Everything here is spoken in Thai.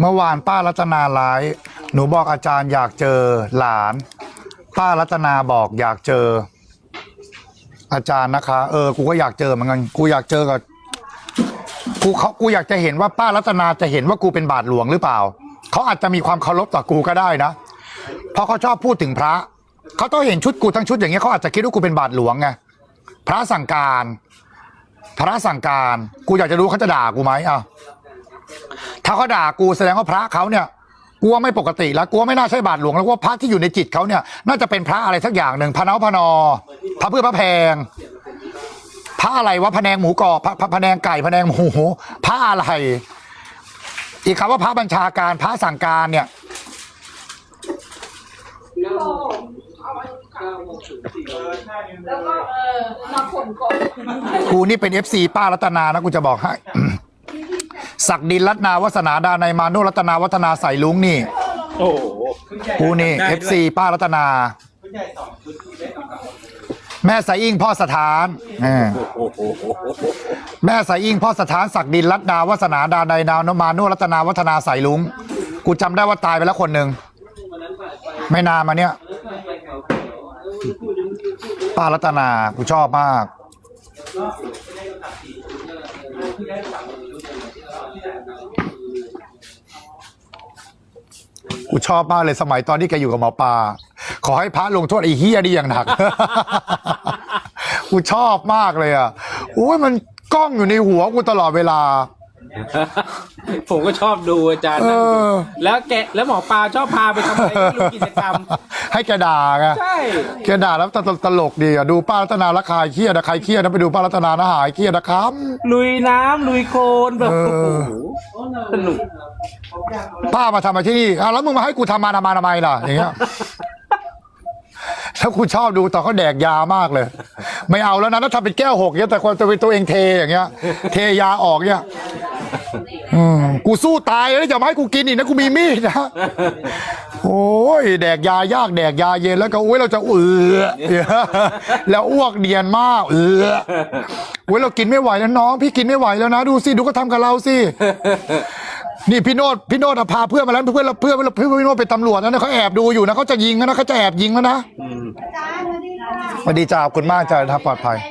เมื่อวานป้ารัตนาไลฟ์หนูบอกอาจารย์อยากเจอหลาน ป้ารัตนาบอกอยากเจอ อาจารย์นะคะ เออ กูก็อยากเจอเหมือนกัน กูอยากเจอกับ กูเขากูอยากจะเห็นว่าป้ารัตนาจะเห็นว่ากูเป็นบาทหลวงหรือเปล่า เขาอาจจะมีความเคารพต่อกูก็ได้นะ เพราะเขาชอบพูดถึงพระ เขาต้องเห็นชุดกูทั้งชุดอย่างเงี้ยเขาอาจจะคิดว่ากูเป็นบาทหลวงไง พระสั่งการ พระสั่งการ กูอยากจะรู้เขาจะด่ากูไหมอะ เขาด่ากูแสดงว่าพระเขาเนี่ยกูว่าไม่ปกติแล้วกูว่าไม่น่าใช่บาทหลวงแล้วกูว่าพระที่อยู่ในจิตเขาเนี่ย น่าจะเป็นพระอะไรสักอย่างหนึ่งพระเนาพระนอ พระเพื่อพระแพง พระอะไรวะพะแนงหมูกรอบพระพระพะแนงไก่พะแนงหมูพระอะไร อีกคำว่าพระบัญชาการพระสั่งการเนี่ย แล้วก็เออมาผลก่อน กูนี่เป็นเอฟซีป้ารัตนานะกูจะบอกให้ ศักดินรัตนาวัฒนาดาในยมานุรัตนาวัฒนาใส่ลุงนี่โอ้โห กูนี่ได้เอด้วย ฟซีป้ารัตนา แม่สายอิงพ่อสถานเออโอ้โหแม่สายอิงพ่อสถานศักดินรัตนาวัฒนาดาในยนาวนมานุรัตนาวัฒนาใส่ลุงกูจำได้ว่าตายไปแล้วคนหนึ่งไม่นานมาเนี้ยป้ารัตนากูชอบมาก กูชอบมากเลยสมัยตอนที่แกอยู่กับหมอปลาขอให้พระลงโทษไอ้เฮียดีอย่างหนักกูชอบมากเลยอะอุ้ยมันกล้องอยู่ในหัวกูตลอดเวลา ผมก็ชอบดูอาจารย์เอนั่งดูอแล้วแกแล้วหมอปลาชอบพาไปทำอะไรไม่รู้กิจกรรม ให้แกด่าไงใช่ แกด่าแล้วตลกตลกดีอะดูป้ารัตนาและคายเครียดนะใครเครียดนะไปดูป้ารัตนานะหายเครียดนะครับ ลุยน้ำลุยโคลนแบบเออ โอ้โหสนุก ป้ามาทำมาที่นี่อ้าวแล้วมึงมาให้กูทำมาทำไมาทำไมล่ะอย่างเงี้ยแล้วกูชอบดูตอนเขาแดกยามากเลย ไม่เอาแล้วนะถ้าทำเป็นแก้วหกเงี้ยแต่คนจะเป็นตัวเองเทอย่างเงี้ย เทยาออกเนี่ย อืมกูสู้ตายแล้วอย่ามาให้กูกินอีกนะกูมีมีดนะโอ้ยแดกยายากแดกยาเย็นแล้วก็อุ้ยเราจะเอือแล้วอ้วกเดียนมากเอืออุ้ยเรากินไม่ไหวแล้วน้อง พี่กินไม่ไหวแล้วนะ ดูสิดูก็ทำกับเราสินี่พี่โนดพี่โนดพาเพื่อนมาแล้วเพื่อนเราเพื่อนเพื่อนพี่โนดเป็นตำรวจนะเขาแอบดูอยู่นะเขาจะยิงแล้วนะเขาจะแอบยิงแล้วนะอืมสวัสดีจ้าขอบคุณมากจ้าทับปลอดภัย